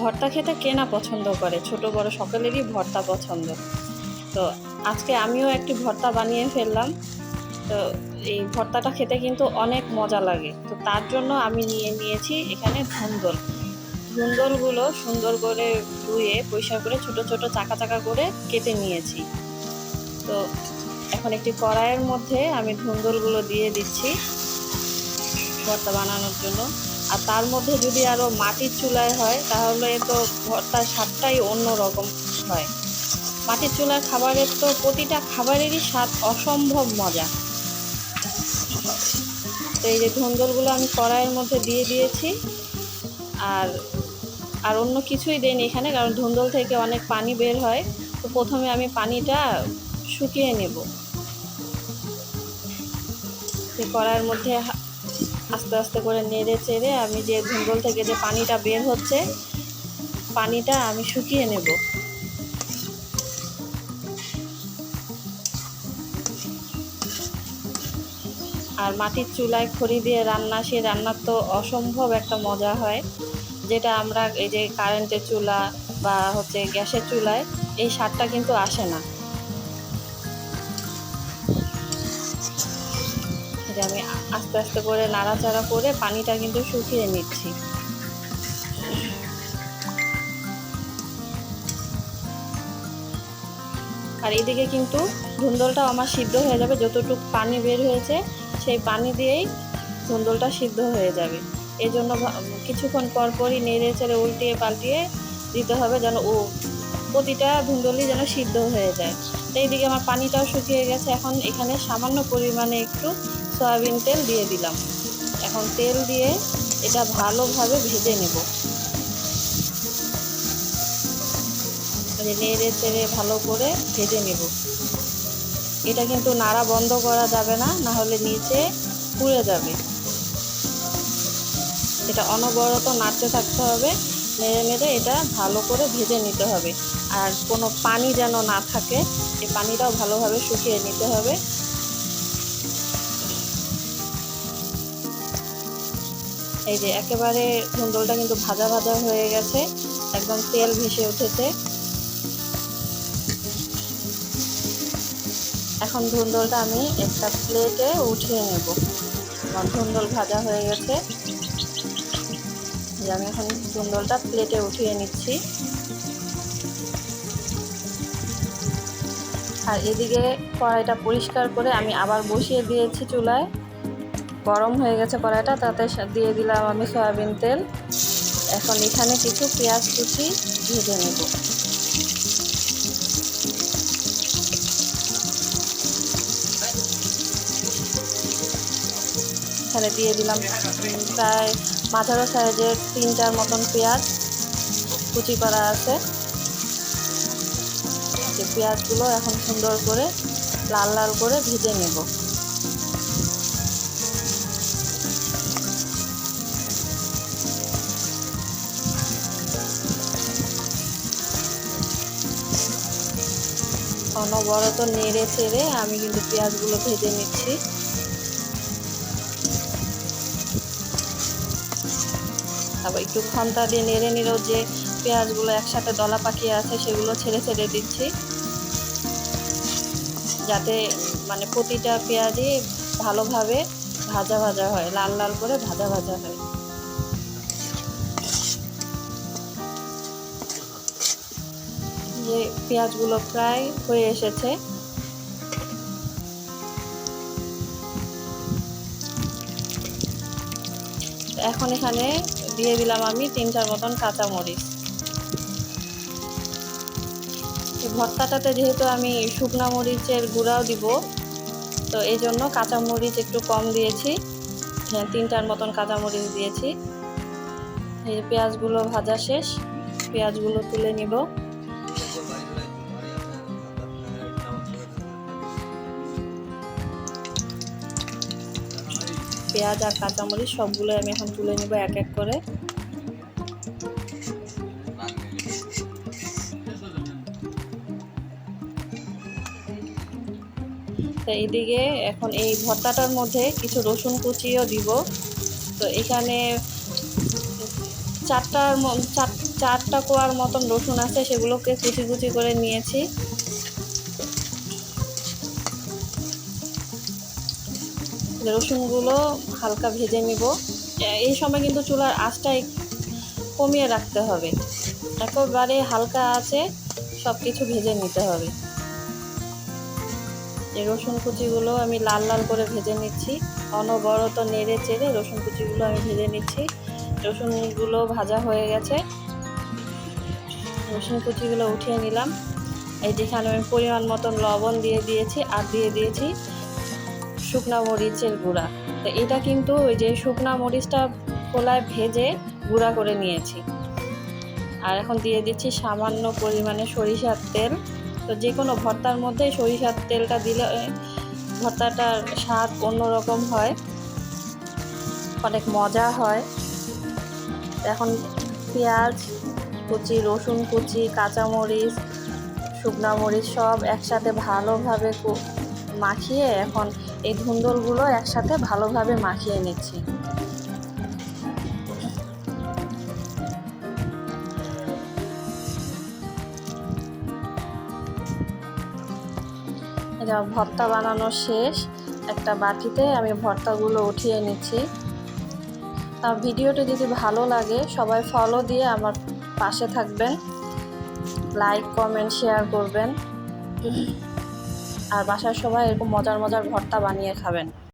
ভর্তা খেতে কে না পছন্দ করে? ছোট, বড় সকলেরই ভর্তা পছন্দ। তো আজকে আমিও একটি ভর্তা বানিয়ে ফেললাম। তো এই ভর্তাটা খেতে কিন্তু অনেক মজা লাগে। তো তার জন্য আমি নিয়ে নিয়েছি এখানে ধুন্দল। ধুন্দলগুলো সুন্দর করে ধুয়ে, পরিষ্কার করে ছোট ছোট, চাকা চাকা করে কেটে নিয়েছি। তো এখন একটি কড়াইয়ের মধ্যে আমি ধুন্দলগুলো দিয়ে দিচ্ছি ভর্তা বানানোর জন্য। আর তার মধ্যে যদি আরও মাটির চুলায় হয়, তাহলে তো ভর্তার স্বাদটাই অন্য রকম হয়। মাটির চুলার খাবারের তো প্রতিটা খাবারেরই স্বাদ অসম্ভব মজা। তো এই যে ধুন্দলগুলো আমি কড়াইয়ের মধ্যে দিয়ে দিয়েছি। আর আর অন্য কিছুই দেয়নি এখানে, কারণ ধুন্দল থেকে অনেক পানি বের হয়। তো প্রথমে আমি পানিটা শুকিয়ে নেব। কড়াইয়ের মধ্যে আস্তে আস্তে করে নেড়ে চেড়ে আমি যে ধুন্দল থেকে যে পানিটা বের হচ্ছে, পানিটা আমি শুকিয়ে নেব। আর মাটির চুলায় খড়ি দিয়ে রান্না সেই রান্নার তো অসম্ভব একটা মজা হয়। যেটা আমরা এই যে কারেন্টের চুলা বা হচ্ছে গ্যাসের চুলায়, এই স্বাদটা কিন্তু আসে না। যে আমি আস্তে আস্তে করে নাড়াচাড়া করে পানিটা কিন্তু শুকিয়ে নিচ্ছি। আর এদিকে কিন্তু ধুন্দলটাও আমার সিদ্ধ হয়ে যাবে। যতটুকু পানি বের হয়েছে, সেই পানি দিয়েই ধুন্দলটা সিদ্ধ হয়ে যাবে। এই জন্য কিছুক্ষণ পর পরই নেড়ে চেড়ে উল্টিয়ে পাল্টিয়ে দিতে হবে যেন ও প্রতিটা ধুন্দলই যেন সিদ্ধ হয়ে যায়। তো এইদিকে আমার পানিটাও শুকিয়ে গেছে। এখন এখানে সামান্য পরিমাণে একটু সয়াবিন তেল দিয়ে দিলাম। এখন তেল দিয়ে এটা ভালোভাবে ভেজে নেব। মানে নেড়ে চেড়ে ভালো করে ভেজে নেব। এটা কিন্তু নাড়া বন্ধ করা যাবে না না হলে নিচে পুড়ে যাবে। এটা অনবরত নাড়তে থাকতে হবে। নেড়ে নেড়ে এটা ভালো করে ভেজে নিতে হবে। আর কোনো পানি যেন না থাকে, এই পানিটাও ভালোভাবে শুকিয়ে নিতে হবে। এই যে একেবারে ধুন্দলটা কিন্তু ভাজা ভাজা হয়ে গেছে, একদম তেল ভেসে উঠেছে। এখন ধুন্দলটা আমি একটা প্লেটে উঠিয়ে নেব। আমার ধুন্দল ভাজা হয়ে গেছে। যে আমি এখন ধুন্দলটা প্লেটে উঠিয়ে নিচ্ছি। আর এদিকে কড়াইটা পরিষ্কার করে আমি আবার বসিয়ে দিয়েছি চুলায়। গরম হয়ে গেছে কড়াইটা, তাতে দিয়ে দিলাম আমি সয়াবিন তেল। এখন এখানে কিছু পেঁয়াজ কুচি ভেজে নেব। এখানে দিয়ে দিলাম প্রায় মাঝারো সাইজের তিনটার মতন পেঁয়াজ কুচি করা আছে। পেঁয়াজগুলো এখন সুন্দর করে লাল লাল করে ভেজে নেব। অনবরত নেড়ে চেড়ে আমি কিন্তু পেঁয়াজগুলো ভেজে নিচ্ছি। তারপর একটু খন্তা দিয়ে নেড়ে নিলেও যে পেঁয়াজগুলো একসাথে দলা পাকিয়ে আছে, সেগুলো ছেড়ে ছেড়ে দিচ্ছি। যাতে মানে প্রতিটা পেঁয়াজই ভালোভাবে ভাজা ভাজা হয়, লাল লাল করে ভাজা ভাজা হয়। যে পেঁয়াজগুলো প্রায় হয়ে এসেছে এখন এখানে দিয়ে দিলাম আমি তিন, চার মতন কাঁচামরিচ। ভর্তাটাতে যেহেতু আমি শুকনো মরিচের গুঁড়াও দিব, তো এই জন্য কাঁচামরিচ একটু কম দিয়েছি। হ্যাঁ তিনটার মতন কাঁচামরিচ দিয়েছি। এই পেঁয়াজগুলো ভাজা শেষ, পেঁয়াজগুলো তুলে নিব। পেঁয়াজ আর কাঁচামরিচ সবগুলো আমি এখন তুলে নিব এক এক করে। তো এইদিকে এখন এই ভর্তাটার মধ্যে কিছু রসুন কুচিও দিব। তো এখানে চারটার চার চারটা কোয়ার মতন রসুন আছে, সেগুলোকে কুচি কুচি করে নিয়েছি। রসুনগুলো হালকা ভেজে নিব। এই সময় কিন্তু চুলার আঁচটা কমিয়ে রাখতে হবে। একেবারে হালকা আছে সব কিছু ভেজে নিতে হবে। এই রসুন কুচিগুলো আমি লাল লাল করে ভেজে নিচ্ছি। অনবরত নেড়ে চেড়ে রসুন কুচিগুলো আমি ভেজে নিচ্ছি। রসুনগুলো ভাজা হয়ে গেছে। রসুন কুচিগুলো উঠিয়ে নিলাম। এই যেখানে আমি পরিমাণ মতন লবণ দিয়ে দিয়েছি আর দিয়ে দিয়েছি। শুকনা মরিচের গুঁড়া। তো এটা কিন্তু ওই যে শুকনা মরিচটা খোলায় ভেজে গুঁড়া করে নিয়েছি। আর এখন দিয়ে দিচ্ছি সামান্য পরিমাণে সরিষার তেল। তো যে কোনো ভর্তার মধ্যে সরিষার তেলটা দিলে ভর্তাটার স্বাদ অন্যরকম হয়, অনেক মজা হয়। এখন পেঁয়াজ কুচি, রসুন কুচি, কাঁচামরিচ, শুকনা মরিচ সব একসাথে ভালোভাবে মাখিয়ে এখন এই ধুন্দলগুলো একসাথে ভালোভাবে মাখিয়ে নিচ্ছি। এটা ভর্তা বানানো শেষ। একটা বাটিতে আমি ভর্তাগুলো উঠিয়ে নিচ্ছি। আর ভিডিওটি যদি ভালো লাগে, সবাই ফলো দিয়ে আমার পাশে থাকবেন। লাইক কমেন্ট শেয়ার করবেন। আর বাসার সবাই এরকম মজার মজার ভর্তা বানিয়ে খাবেন।